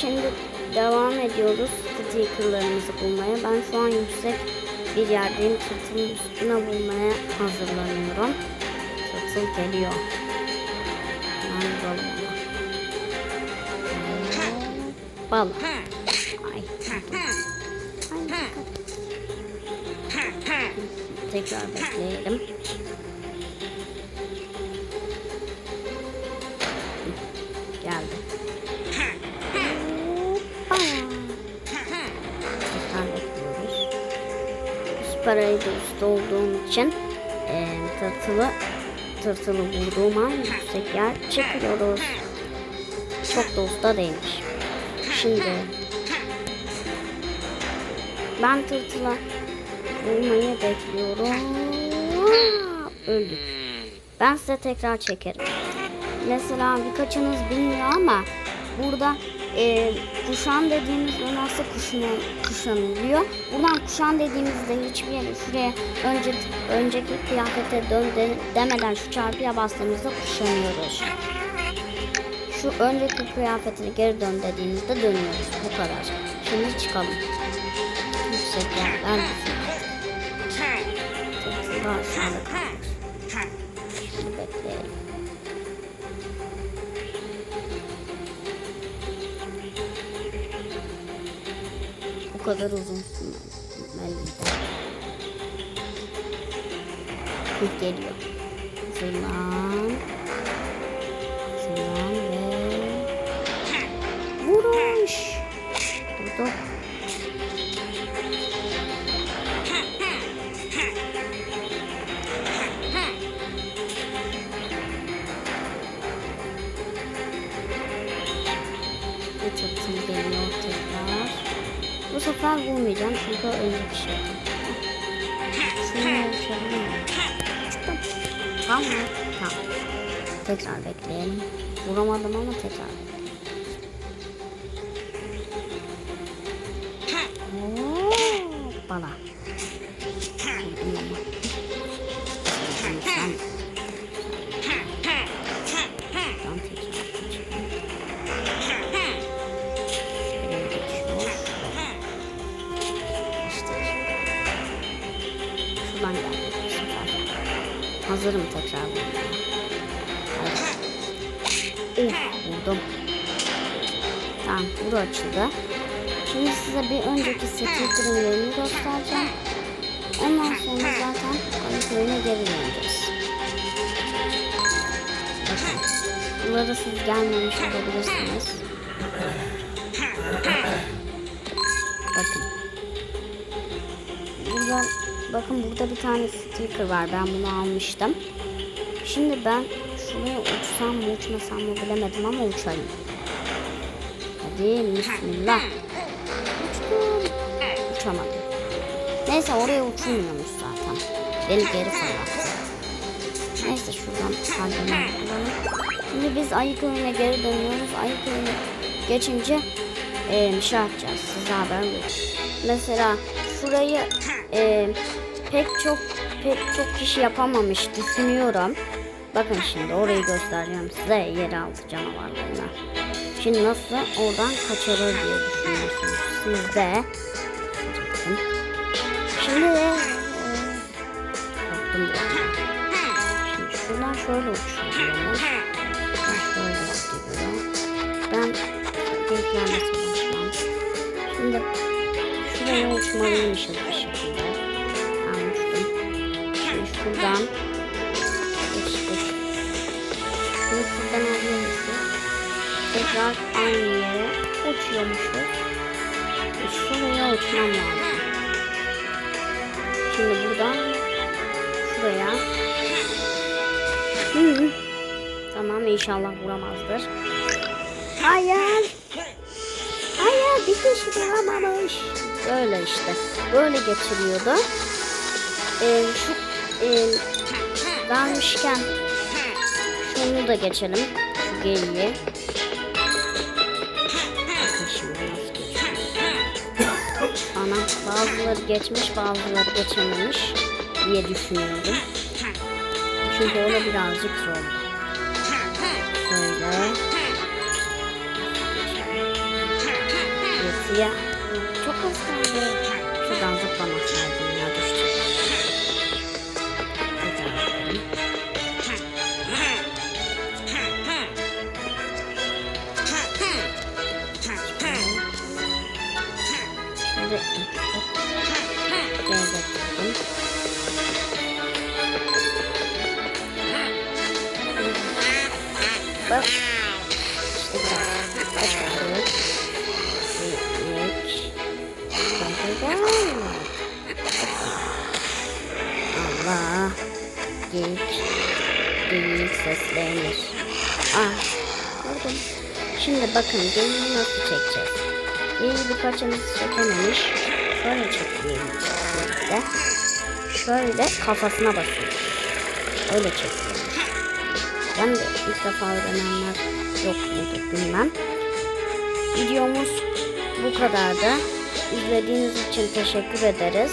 şimdi devam ediyoruz stickerlarımızı bulmaya. Ben şu an yüksek bir yerdeyim. Tırtılın üstüne bulmaya hazırlanıyorum. Tırtıl geliyor. Hemen bulalım onu. Bal. Ay. Ay. Tekrar bekleyelim. Süper ayıda usta olduğum için e, tırtılı tırtılı vurduğum an yüksek yer çıkıyoruz. Çok da usta. Şimdi ben tırtıla vurmayı bekliyorum. Öldük. Ben size tekrar çekerim. Mesela birkaçınız bilmiyor ama burada e, kuşan dediğimiz nasıl kuşanı, kuşanılıyor. Buradan kuşan dediğimizde hiçbir yere şuraya önce önceki kıyafete dön de- demeden şu çarpıya bastığımızda kuşanıyoruz. Şu önceki kıyafetine geri dön dediğimizde dönüyoruz. Bu kadar. Şimdi çıkalım. Yüksek yerler aşağıda kalmış. Şimdi bekleyelim. Bu kadar uzun sürmeli. Kurt geliyor. Hazırlan. Hazırlan ve... Vuruş! Durduk. Geliyor tekrar. Bu sefer vurmayacağım çünkü şey. Şunu ölçebilir miyim? Çıktım. Tamam mı? Tamam. Tekrar bekleyelim. Vuramadım ama tekrar bekleyelim. Hoppala. Bu sefer. Hazırım tekrar. Hadi. Uf vurdum. Tamam bu açıldı. Şimdi size bir önceki sticker'ın yerini göstereceğim. Ondan sonra zaten ayık oyuna geri döneceğiz. Bakın. Bunları siz gelmemiş olabilirsiniz. Bakın. Burada bakın burada bir tane sticker var. Ben bunu almıştım. Şimdi ben şuraya uçsam mı uçmasam mı bilemedim ama uçayım. Hadi bismillah. Uçtum. Uçamadım. Neyse oraya uçulmuyormuş zaten. Beni geri fırlattı. Neyse şuradan kalbimi. Şimdi biz ayık oyuna geri dönüyoruz. Ayık oyuna geçince e, şey yapacağız. Size haber veriyorum. Mesela şurayı e, pek çok pek çok kişi yapamamış düşünüyorum. Bakın şimdi orayı göstereceğim size yeraltı canavarlarına. Şimdi nasıl oradan kaçırır diye düşünüyorsunuz siz de. Şimdi de. Şimdi şuradan şöyle uçuyoruz. Şöyle gidiyorum. Ben büyüklerle savaşmam. Şimdi şuraya uçmalıymışız bir şekilde. Uçtum. Şimdi şuradan geçtik. Şimdi şuradan alıyormuşuz. Tekrar aynı yere uçuyormuşuz. Şuraya uçmam lazım. Şimdi buradan şuraya. Tamam inşallah vuramazdır. Hayır. Bir kişi vuramamış. Böyle işte. Böyle geçiriyordu. Ee, şu e, vermişken şunu da geçelim. Şu geçiyor. Ana bazıları geçmiş bazıları geçememiş diye düşünüyorum. Çünkü öyle birazcık zor. Şöyle. Suya. Çok az kaldı. Şuradan zıplamasaydım ya düştüm. Şimdi. Bak. Geyik. Geyik seslenir. Ah. Vurdum. Şimdi bakın geyiği nasıl çekeceğiz. Geyiği birkaçımız çekememiş. Şöyle çekelim. Şöyle. Şöyle kafasına basıyoruz. Öyle çekiyoruz. Ben de ilk defa öğrenenler yok mudur bilmem. Videomuz bu kadardı. İzlediğiniz için teşekkür ederiz.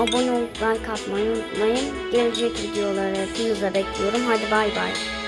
Abone olup like atmayı unutmayın. Gelecek videoları hepinize bekliyorum. Hadi bay bay.